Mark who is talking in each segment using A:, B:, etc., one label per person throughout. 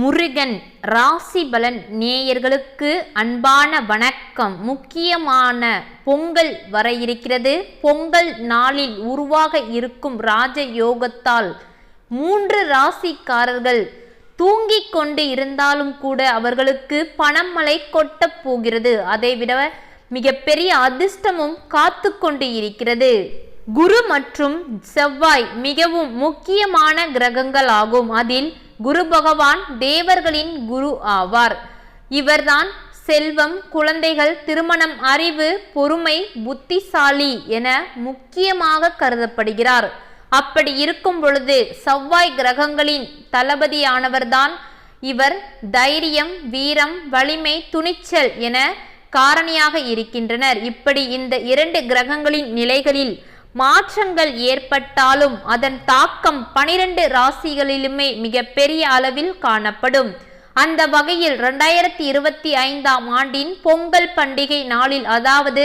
A: முருகன் ராசி பலன் நேயர்களுக்கு அன்பான வணக்கம். முக்கியமான பொங்கல் வர இருக்கிறது பொங்கல் நாளில் உருவாக இருக்கும் ராஜ யோகத்தால் மூன்று ராசிக்காரர்கள் தூங்கிக் கொண்டு இருந்தாலும் கூட அவர்களுக்கு பணமழை கொட்டப் போகிறது. அதைவிட மிகப்பெரிய அதிர்ஷ்டமும் காத்து கொண்டு இருக்கிறது. குரு மற்றும் செவ்வாய் மிகவும் முக்கியமான கிரகங்கள் ஆகும் அதில் குரு பகவான் தேவர்களின் குரு ஆவார். இவர்தான் செல்வம் குழந்தைகள் திருமணம் அறிவு பொறுமை புத்திசாலி என முக்கியமாக கருதப்படுகிறார். அப்படி இருக்கும் பொழுது செவ்வாய் கிரகங்களின் தளபதியானவர்தான் இவர் தைரியம் வீரம் வலிமை துணிச்சல் என காரணியாக இருக்கின்றனர். இப்படி இந்த இரண்டு கிரகங்களின் நிலைகளில் மாற்றங்கள் ஏற்பட்டாலும் அதன் தாக்கம் பனிரெண்டு ராசிகளிலுமே மிக பெரிய அளவில் காணப்படும். அந்த வகையில் இரண்டாயிரத்தி இருபத்தி ஐந்தாம் ஆண்டின் பொங்கல் பண்டிகை நாளில் அதாவது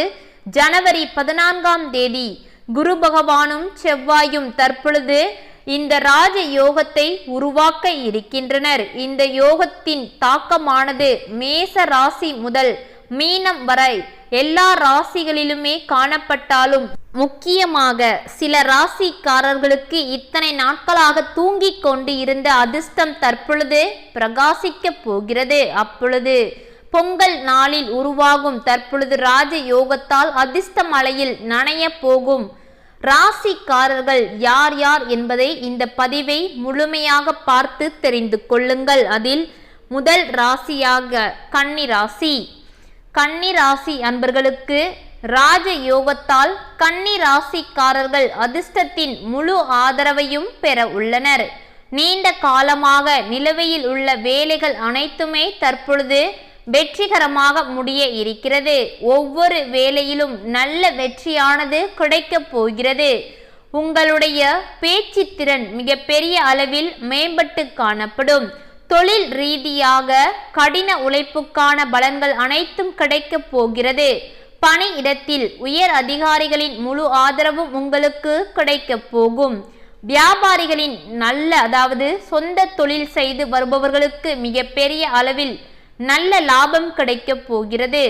A: ஜனவரி பதினான்காம் தேதி குரு பகவானும் செவ்வாயும் தற்பொழுது இந்த ராஜ யோகத்தை உருவாக்க இருக்கின்றனர். இந்த யோகத்தின் தாக்கமானது மேச ராசி முதல் மீனம் வரை எல்லா ராசிகளிலுமே காணப்பட்டாலும் முக்கியமாக சில ராசிக்காரர்களுக்கு இத்தனை நாட்களாக தூங்கிக் கொண்டு இருந்த அதிர்ஷ்டம் தற்பொழுது பிரகாசிக்கப் போகிறது. அப்பொழுது பொங்கல் நாளில் உருவாகும் தற்பொழுது ராஜ யோகத்தால் அதிர்ஷ்ட மலையில் நனைய போகும் ராசிக்காரர்கள் யார் யார் என்பதை இந்த பதிவை முழுமையாக பார்த்து தெரிந்து கொள்ளுங்கள். அதில் முதல் ராசியாக கன்னி ராசி கன்னி ராசி அன்பர்களுக்கு ராஜ யோகத்தால் கன்னி ராசிக்காரர்கள் அதிர்ஷ்டத்தின் முழு ஆதரவையும் பெற உள்ளனர். நீண்ட காலமாக நிலுவையில் உள்ள வேலைகள் அனைத்துமே தற்பொழுது வெற்றிகரமாக முடிய இருக்கிறது. ஒவ்வொரு வேலையிலும் நல்ல வெற்றியானது கிடைக்கப் போகிறது. உங்களுடைய பேச்சு திறன் மிகப்பெரிய அளவில் மேம்பட்டு காணப்படும். தொழில் ரீதியாக கடின உழைப்புக்கான பலன்கள் அனைத்தும் கிடைக்கப் போகிறது. பணி இடத்தில் உயர் அதிகாரிகளின் முழு ஆதரவும் உங்களுக்கு கிடைக்கப் போகும். வியாபாரிகளின் நல்ல அதாவது சொந்த தொழில் செய்து வருபவர்களுக்கு மிகப்பெரிய அளவில் நல்ல லாபம் கிடைக்கப் போகிறது.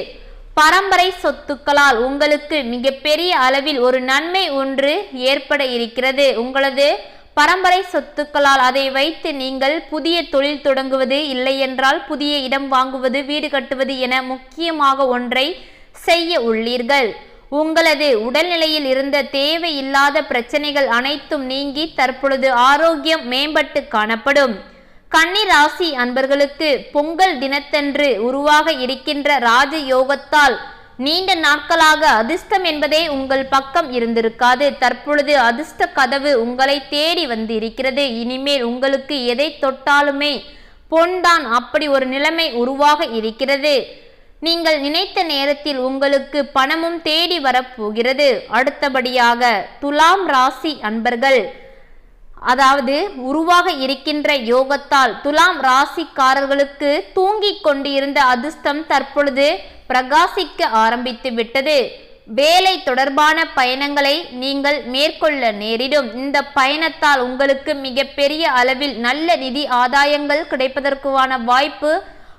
A: பரம்பரை சொத்துக்களால் உங்களுக்கு மிகப்பெரிய அளவில் ஒரு நன்மை ஒன்று ஏற்பட இருக்கிறது. உங்களது பரம்பரை சொத்துக்களால் அதை வைத்து நீங்கள் புதிய தொழில் தொடங்குவது இல்லையென்றால் புதிய இடம் வாங்குவது வீடு கட்டுவது என முக்கியமாக ஒன்றை செய்ய உள்ளீர்கள். உங்களது உடல்நிலையில் இருந்த தேவையில்லாத பிரச்சனைகள் அனைத்தும் நீங்கி தற்பொழுது ஆரோக்கியம் மேம்பட்டு காணப்படும். கன்னி ராசி அன்பர்களுக்கு பொங்கல் தினத்தன்று உருவாக இருக்கின்ற ராஜ யோகத்தால் நீண்ட நாட்களாக அதிர்ஷ்டம் என்பதே உங்கள் பக்கம் இருந்திருக்காது. தற்பொழுது அதிர்ஷ்ட கதவு உங்களை தேடி வந்து இருக்கிறது இனிமேல் உங்களுக்கு எதை தொட்டாலுமே பொன்தான் அப்படி ஒரு நிலைமை உருவாக இருக்கிறது. நீங்கள் நினைத்த நேரத்தில் உங்களுக்கு பணமும் தேடி வரப்போகிறது. அடுத்தபடியாக துலாம் ராசி அன்பர்கள் அதாவது உருவாக இருக்கின்ற யோகத்தால் துலாம் ராசிக்காரர்களுக்கு தூங்கிக் கொண்டிருந்த அதிர்ஷ்டம் தற்பொழுது பிரகாசிக்க ஆரம்பித்து விட்டது. வேலை தொடர்பான பயணங்களை நீங்கள் மேற்கொள்ள நேரிடும். இந்த பயணத்தால் உங்களுக்கு மிகப்பெரிய அளவில் நல்ல நிதி ஆதாயங்கள் கிடைப்பதற்குவான வாய்ப்பு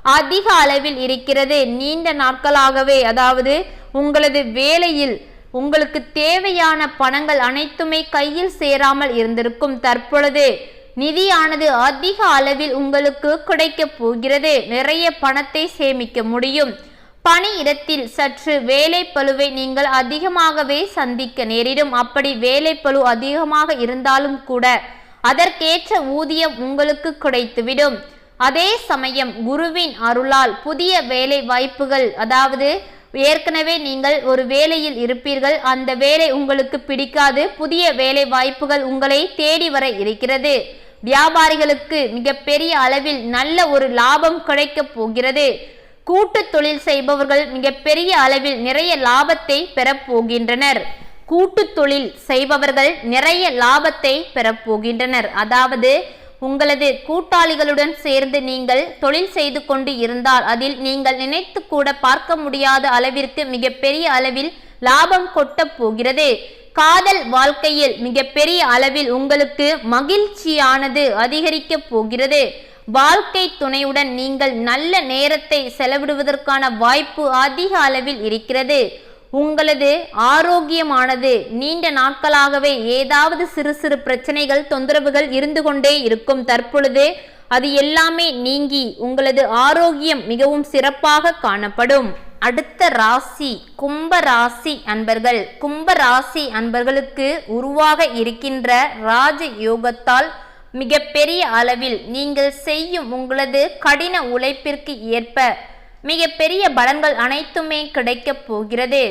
A: அதிக அளவில் இருக்கிறது. நீண்ட நாட்களாகவே அதாவது உங்களது வேலையில் உங்களுக்கு தேவையான பணங்கள் அனைத்துமே கையில் சேராமல் இருந்திருக்கும். தற்பொழுது நிதியானது அதிக அளவில் உங்களுக்கு கிடைக்கப் போகிறது. நிறைய பணத்தை சேமிக்க முடியும். பணியிடத்தில் சற்று வேலை பழுவை நீங்கள் அதிகமாகவே சந்திக்க நேரிடும். அப்படி வேலை பழு அதிகமாக இருந்தாலும் கூட அதற்கேற்ற ஊதியம் உங்களுக்கு கிடைத்துவிடும். அதே சமயம் குருவின் அருளால் புதிய வேலை வாய்ப்புகள் அதாவது ஏற்கனவே நீங்கள் ஒரு வேலையில் இருப்பீர்கள் அந்த வேலை உங்களுக்கு பிடிக்காது புதிய வேலை வாய்ப்புகள் உங்களை தேடி வர இருக்கிறது. வியாபாரிகளுக்கு மிகப்பெரிய அளவில் நல்ல ஒரு லாபம் கிடைக்கப் போகிறது. கூட்டு தொழில் செய்பவர்கள் மிகப்பெரிய அளவில் நிறைய லாபத்தை பெறப்போகின்றனர் கூட்டு தொழில் செய்பவர்கள் நிறைய லாபத்தை பெறப்போகின்றனர் அதாவது உங்களது கூட்டாளிகளுடன் சேர்ந்து நீங்கள் தொழில் செய்து கொண்டு இருந்தால் அதில் நீங்கள் நினைத்து கூட பார்க்க முடியாத அளவிற்கு மிகப்பெரிய அளவில் லாபம் கொட்டப் போகிறது. காதல் வாழ்க்கையில் மிகப்பெரிய அளவில் உங்களுக்கு மகிழ்ச்சியானது அதிகரிக்கப் போகிறது. வாழ்க்கை துணையுடன் நீங்கள் நல்ல நேரத்தை செலவிடுவதற்கான வாய்ப்பு அதிக அளவில் இருக்கிறது. உங்களது ஆரோக்கியமானது நீண்ட நாட்களாகவே ஏதாவது சிறு சிறு பிரச்சனைகள் தொந்தரவுகள் இருந்து கொண்டே இருக்கும். தற்பொழுது அது எல்லாமே நீங்கி உங்களது ஆரோக்கியம் மிகவும் சிறப்பாக காணப்படும். அடுத்த ராசி கும்ப ராசி அன்பர்கள். கும்ப ராசி அன்பர்களுக்கு உருவாக இருக்கின்ற ராஜ யோகத்தால் மிகப்பெரிய அளவில் நீங்கள் செய்யும் உங்களது கடின உழைப்பிற்கு ஏற்ப மிகப்பெரிய பலன்கள் அனைத்துமே கிடைக்கப் போகிறது.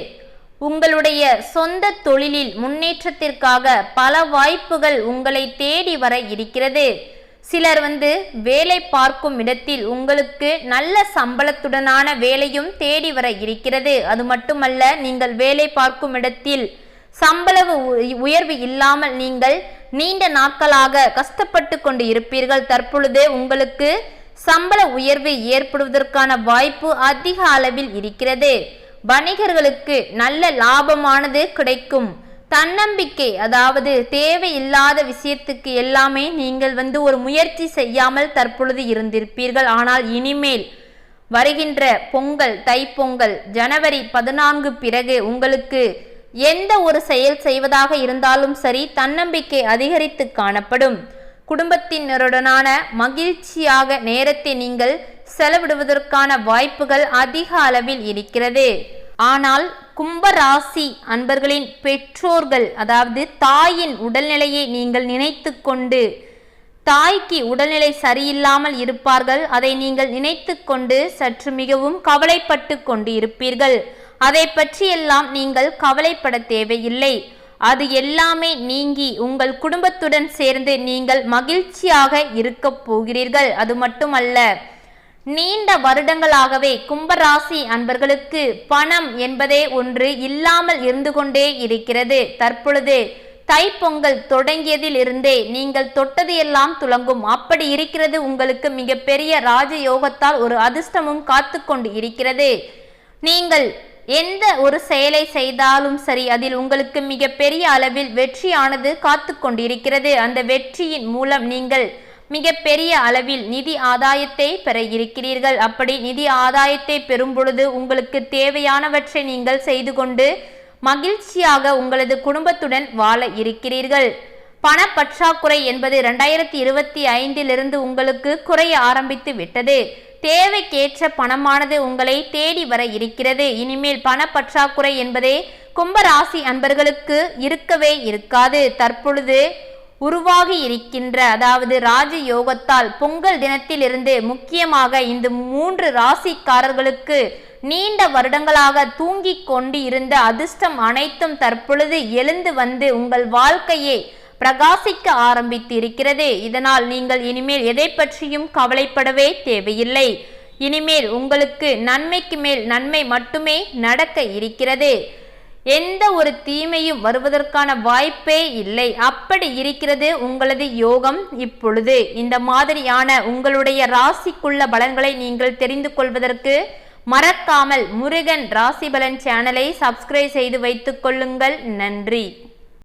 A: உங்களுடைய சொந்த தொழிலில் முன்னேற்றத்திற்காக பல வாய்ப்புகள் உங்களை தேடி வர இருக்கிறது. சிலர் வந்து வேலை பார்க்கும் இடத்தில் உங்களுக்கு நல்ல சம்பளத்துடனான வேலையும் தேடி வர இருக்கிறது. அது மட்டுமல்ல நீங்கள் வேலை பார்க்கும் இடத்தில் சம்பள உயர்வு இல்லாமல் நீங்கள் நீண்ட நாட்களாக கஷ்டப்பட்டு கொண்டு இருப்பீர்கள். தற்பொழுது உங்களுக்கு சம்பள உயர்வு ஏற்படுவதற்கான வாய்ப்பு அதிக அளவில் இருக்கிறது. வணிகர்களுக்கு நல்ல லாபமானது கிடைக்கும். தன்னம்பிக்கை அதாவது தேவையில்லாத விஷயத்துக்கு எல்லாமே நீங்கள் வந்து ஒரு முயற்சி செய்யாமல் தற்பொழுது இருந்திருப்பீர்கள். ஆனால் இனிமேல் வருகின்ற பொங்கல் தைப்பொங்கல் ஜனவரி பதினான்கு பிறகு உங்களுக்கு எந்த ஒரு செயல் செய்வதாக இருந்தாலும் சரி தன்னம்பிக்கை அதிகரித்து காணப்படும். குடும்பத்தினருடனான மகிழ்ச்சியாக நேரத்தை நீங்கள் செலவிடுவதற்கான வாய்ப்புகள் அதிக அளவில் இருக்கிறது. ஆனால் கும்பராசி அன்பர்களின் பெற்றோர்கள் அதாவது தாயின் உடல்நிலையை நீங்கள் நினைத்து கொண்டு தாய்க்கு உடல்நிலை சரியில்லாமல் இருப்பார்கள். அதை நீங்கள் நினைத்து கொண்டு சற்று மிகவும் கவலைப்பட்டு கொண்டு இருப்பீர்கள் அதை பற்றியெல்லாம் நீங்கள் கவலைப்பட தேவையில்லை. அது எல்லாமே நீங்கி உங்கள் குடும்பத்துடன் சேர்ந்து நீங்கள் மகிழ்ச்சியாக இருக்கப் போகிறீர்கள். அது மட்டுமல்ல நீண்ட வருடங்களாகவே கும்பராசி அன்பர்களுக்கு பணம் என்பதே ஒன்று இல்லாமல் இருந்து கொண்டே இருக்கிறது. தற்பொழுது தைப்பொங்கல் தொடங்கியதில் இருந்தே நீங்கள் தொட்டது எல்லாம் துளங்கும். அப்படி இருக்கிறது உங்களுக்கு மிகப்பெரிய ராஜயோகத்தால் ஒரு அதிர்ஷ்டமும் காத்து கொண்டு இருக்கிறது. நீங்கள் எந்த ஒரு செயலை செய்தாலும் சரி அதில் உங்களுக்கு மிக பெரிய அளவில் வெற்றியானது காத்து கொண்டிருக்கிறது. அந்த வெற்றியின் மூலம் நீங்கள் மிக பெரிய அளவில் நிதி ஆதாயத்தை பெற இருக்கிறீர்கள். அப்படி நிதி ஆதாயத்தை பெறும் பொழுது உங்களுக்கு தேவையானவற்றை நீங்கள் செய்து கொண்டு மகிழ்ச்சியாக உங்களது குடும்பத்துடன் வாழ இருக்கிறீர்கள். பண பற்றாக்குறை என்பது இரண்டாயிரத்தி இருபத்தி ஐந்திலிருந்து உங்களுக்கு குறைய ஆரம்பித்து விட்டது. தேவைக்கேற்ற பணமானது உங்களை தேடி வர இருக்கிறது. இனிமேல் பண பற்றாக்குறை என்பதே கும்பராசி அன்பர்களுக்கு இருக்கவே இருக்காது. தற்பொழுது உருவாகி இருக்கின்ற அதாவது ராஜ யோகத்தால் பொங்கல் தினத்திலிருந்து முக்கியமாக இந்த மூன்று ராசிக்காரர்களுக்கு நீண்ட வருடங்களாக தூங்கிக் கொண்டு இருந்த அதிர்ஷ்டம் அனைத்தும் தற்பொழுது எழுந்து வந்து உங்கள் வாழ்க்கையை பிரகாசிக்க ஆரம்பித்து இருக்கிறது இதனால் நீங்கள் இனிமேல் எதை பற்றியும் கவலைப்படவே தேவையில்லை. இனிமேல் உங்களுக்கு நன்மைக்கு மேல் நன்மை மட்டுமே நடக்க இருக்கிறது. எந்த ஒரு தீமையும் வருவதற்கான வாய்ப்பே இல்லை. அப்படி இருக்கிறது உங்களது யோகம் இப்பொழுது. இந்த மாதிரியான உங்களுடைய ராசிக்குள்ள பலன்களை நீங்கள் தெரிந்து கொள்வதற்கு மறக்காமல் முருகன் ராசி பலன் சேனலை சப்ஸ்கிரைப் செய்து வைத்துக் கொள்ளுங்கள். நன்றி.